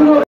শুরু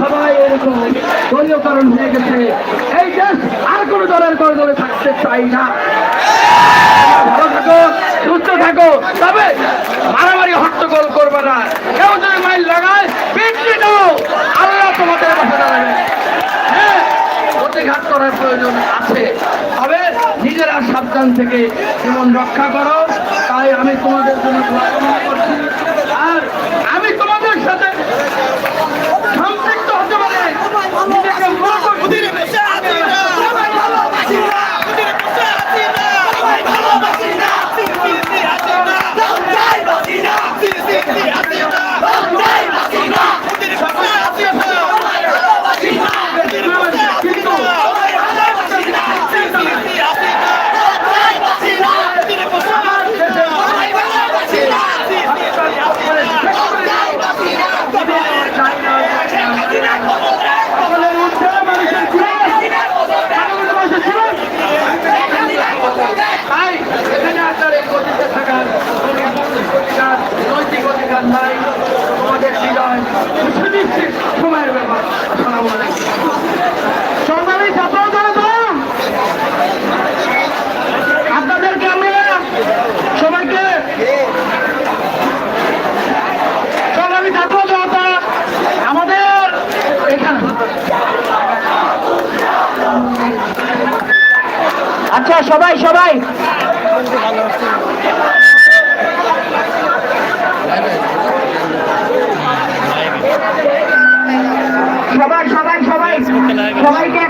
সবাই এরকম দলীয়করণ হয়ে গেছে। এই দেশ আর কোনো দলের কোনো দলে থাকতে চাই না। সুস্থ থাকো, তবে মারামারি হট্টগোল করবে না। কেউ যদি মাইল লাগায়, বিক্রি দাও। আল্লাহ তোমাদের পাশে দাঁড়াবে হ্যাঁ প্রতিঘাত করার প্রয়োজন আছে। তবে নিজেরা সাবধান থেকে জীবন রক্ষা করো। তাই আমি তোমাদের জন্য প্রার্থনা করছি। সবাই সবাই। সবাই সবাই সবাই। সবাইকে